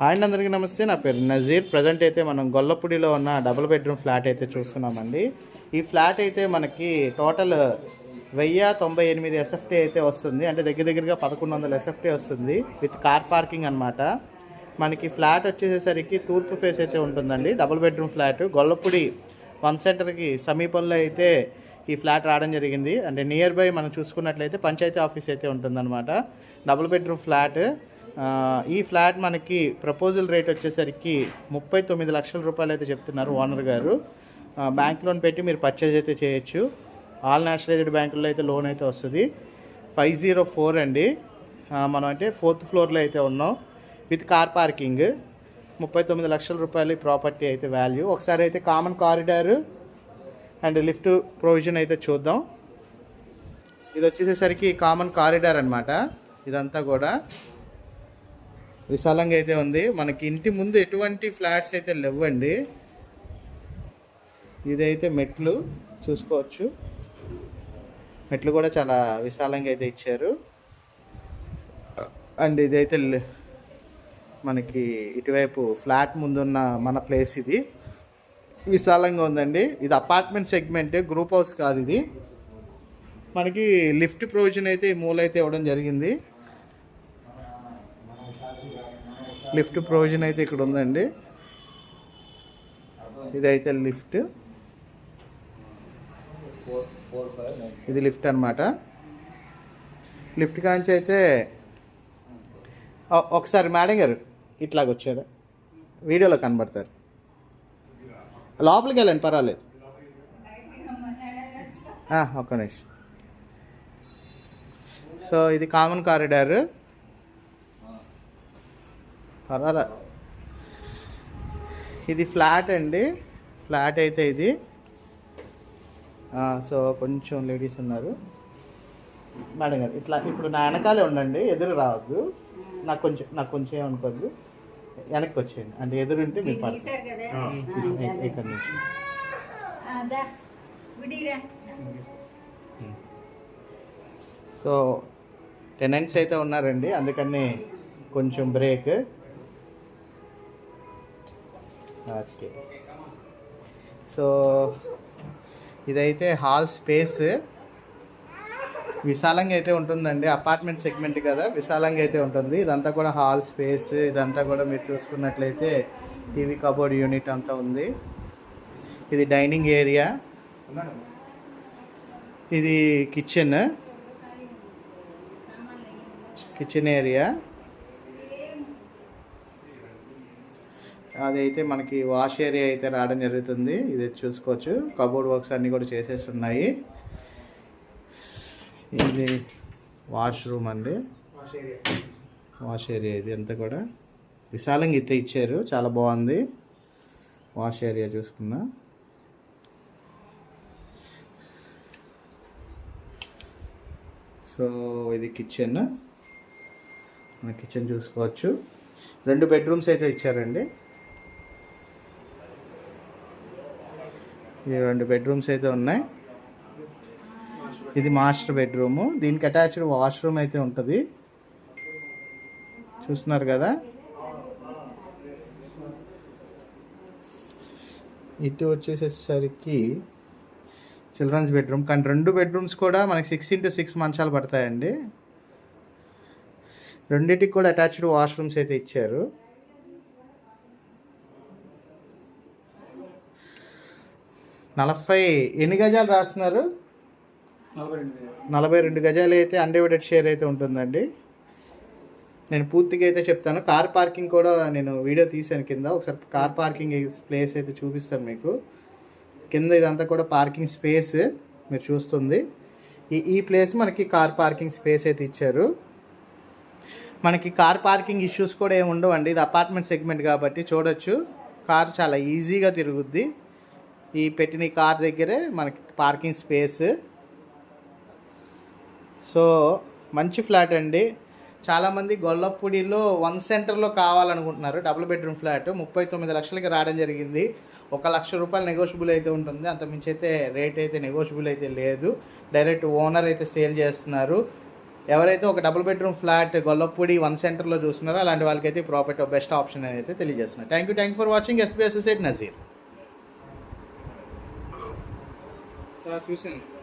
Hi అందరికీ నమస్తే. నా పేరు నజీర్. ప్రజెంట్ అయితే మనం గొల్లపూడిలో ఉన్న డబుల్ బెడ్రూమ్ ఫ్లాట్ అయితే చూస్తున్నామండి. ఈ ఫ్లాట్ అయితే మనకి టోటల్ వెయ్యి తొంభై ఎనిమిది ఎస్ఎఫ్టీ అయితే వస్తుంది. అంటే దగ్గర దగ్గరగా పదకొండు వందల ఎస్ఎఫ్టీ వస్తుంది. విత్ కార్ పార్కింగ్ అనమాట మనకి ఫ్లాట్ వచ్చేసేసరికి తూర్పు ఫేస్ అయితే ఉంటుందండి. Double bedroom flat Gollapudi one సెంటర్కి సమీపంలో అయితే ఈ ఫ్లాట్ రావడం జరిగింది. అంటే నియర్ బై మనం చూసుకున్నట్లయితే పంచాయతీ ఆఫీస్ అయితే ఉంటుందన్నమాట. డబుల్ బెడ్రూమ్ ఫ్లాట్ ఈ ఫ్లాట్ మనకి ప్రపోజల్ రేట్ వచ్చేసరికి ముప్పై తొమ్మిది లక్షల రూపాయలు అయితే చెప్తున్నారు ఓనర్ గారు. బ్యాంక్ లోన్ పెట్టి మీరు పర్చేజ్ అయితే చేయొచ్చు. ఆల్ నేషనలైజ్డ్ బ్యాంకుల్లో అయితే లోన్ అయితే వస్తుంది. ఫైవ్ జీరో ఫోర్ అండి. మనం అంటే ఫోర్త్ ఫ్లోర్లో అయితే ఉన్నాం. విత్ కార్ పార్కింగ్ ముప్పై తొమ్మిది లక్షల రూపాయలు ప్రాపర్టీ అయితే వాల్యూ ఒకసారి అయితే common corridor and lift provision అయితే చూద్దాం. ఇది వచ్చేసేసరికి కామన్ కారిడార్ అనమాట ఇదంతా కూడా. విశాలంగా అయితే ఉంది. మనకి ఇంటి ముందు ఎటువంటి ఫ్లాట్స్ అయితే లేవండి. ఇదైతే మెట్లు చూసుకోవచ్చు. మెట్లు కూడా చాలా విశాలంగా అయితే ఇచ్చారు. అండ్ ఇదైతే మనకి ఇటువైపు ఫ్లాట్ ముందున్న మన ప్లేస్ ఇది. విశాలంగా ఉందండి. ఇది అపార్ట్మెంట్ సెగ్మెంటే గ్రూప్ హౌస్ కాదు ఇది. మనకి లిఫ్ట్ ప్రొవిజన్ అయితే ఈ మూలైతే ఇవ్వడం జరిగింది. లిఫ్ట్ ప్రొవిజన్ అయితే ఇక్కడ ఉందండి. ఇదైతే లిఫ్ట్. ఇది లిఫ్ట్ అనమాట లిఫ్ట్ కాంచి అయితే ఒకసారి మేడం గారు ఇట్లాగ వచ్చారు. వీడియోలో కనబడతారు. లోపలికి వెళ్ళండి పర్వాలేదు. ఒక్క నిమిషం. సో ఇది కామన్ కారిడార్. పర్వాలే. ఇది ఫ్లాట్ అండి. ఫ్లాట్ అయితే ఇది. ఆ, సో కొంచెం లేడీస్ ఉన్నారు. మేడం గారు ఇట్లా ఇప్పుడు నా వెనకాలే ఉండండి ఎదురు రావద్దు. నాకు కొంచెం నాకు కొంచెం ఏమనుకోవద్దు వెనక్కి వచ్చేయండి. అంటే ఎదురుంటే మీరు ఇ- ఇక్కడ నుంచి. సో టెనెంట్స్ అయితే ఉన్నారండి. అందుకని కొంచెం బ్రేక్ ఓకే సో ఇదైతే హాల్ స్పేస్ విశాలంగా అయితే ఉంటుందండి. అపార్ట్మెంట్ సెగ్మెంట్ కదా విశాలంగా అయితే ఉంటుంది. ఇదంతా కూడా హాల్ స్పేస్ ఇదంతా కూడా మీరు చూసుకున్నట్లయితే టీవీ కబోర్డ్ యూనిట్ అంతా ఉంది. ఇది డైనింగ్ ఏరియా ఇది కిచెన్ కిచెన్ ఏరియా అదైతే మనకి వాష్ ఏరియా అయితే రావడం జరుగుతుంది. ఇది చూసుకోవచ్చు. కబోర్డ్ వర్క్స్ అన్నీ కూడా చేసేస్తున్నాయి. ఇది వాష్రూమ్ అండి. Wash area. ఇది అంతా కూడా. విశాలంగా అయితే ఇచ్చారు. చాలా బాగుంది. వాష్ ఏరియా చూసుకున్నా. సో ఇది కిచెన్ మన కిచెన్ చూసుకోవచ్చు. రెండు బెడ్రూమ్స్ అయితే ఇచ్చారండి. ఈ రెండు బెడ్రూమ్స్ అయితే ఉన్నాయి. ఇది మాస్టర్ బెడ్రూము దీనికి అటాచ్డ్ వాష్రూమ్ అయితే ఉంటుంది. చూస్తున్నారు కదా? ఇటు వచ్చేసేసరికి చిల్డ్రన్స్ బెడ్రూమ్ కానీ రెండు బెడ్రూమ్స్ కూడా మనకి సిక్స్ ఇంటూ సిక్స్ మంచాలు పడతాయండి. రెండింటికి కూడా అటాచ్డ్ వాష్రూమ్స్ అయితే ఇచ్చారు. నలభై ఎన్ని గజాలు రాస్తున్నారు? నలభై రెండు గజాలు అయితే అన్డివైడెడ్ షేర్ అయితే ఉంటుందండి. నేను పూర్తిగా అయితే చెప్తాను. కార్ పార్కింగ్ కూడా నేను వీడియో తీసాను కింద. ఒకసారి కార్ పార్కింగ్ ప్లేస్ అయితే చూపిస్తాను మీకు. కింద ఇదంతా కూడా పార్కింగ్ స్పేస్ మీరు చూస్తుంది. ఈ ఈ ప్లేస్ మనకి కార్ పార్కింగ్ స్పేస్ అయితే ఇచ్చారు. మనకి కార్ పార్కింగ్ ఇష్యూస్ కూడా ఏమి ఉండవండి. ఇది అపార్ట్మెంట్ సెగ్మెంట్ కాబట్టి చూడొచ్చు. కార్ చాలా ఈజీగా తిరుగుద్ది. ఈ పెట్టిన కార్ దగ్గరే మనకి పార్కింగ్ స్పేస్. సో మంచి ఫ్లాట్ అండి. చాలామంది గొల్లపూడిలో వన్ సెంటర్లో కావాలనుకుంటున్నారు. Double bedroom flat. ముప్పై తొమ్మిది లక్షలకి రావడం జరిగింది. ఒక లక్ష రూపాయలు నెగోషియబుల్ అయితే ఉంటుంది. అంతమించి అయితే రేట్ అయితే నెగోషియబుల్ అయితే లేదు. డైరెక్ట్ ఓనర్ అయితే సేల్ చేస్తున్నారు. ఎవరైతే ఒక double bedroom flat Gollapudi one సెంటర్లో చూస్తున్నారో అలాంటి వాళ్ళకైతే ప్రాపర్టీ బెస్ట్ ఆప్షన్ అని అయితే తెలియజేస్తున్నారు. Thank you thank you for watching SB site Nazir sir చూసాను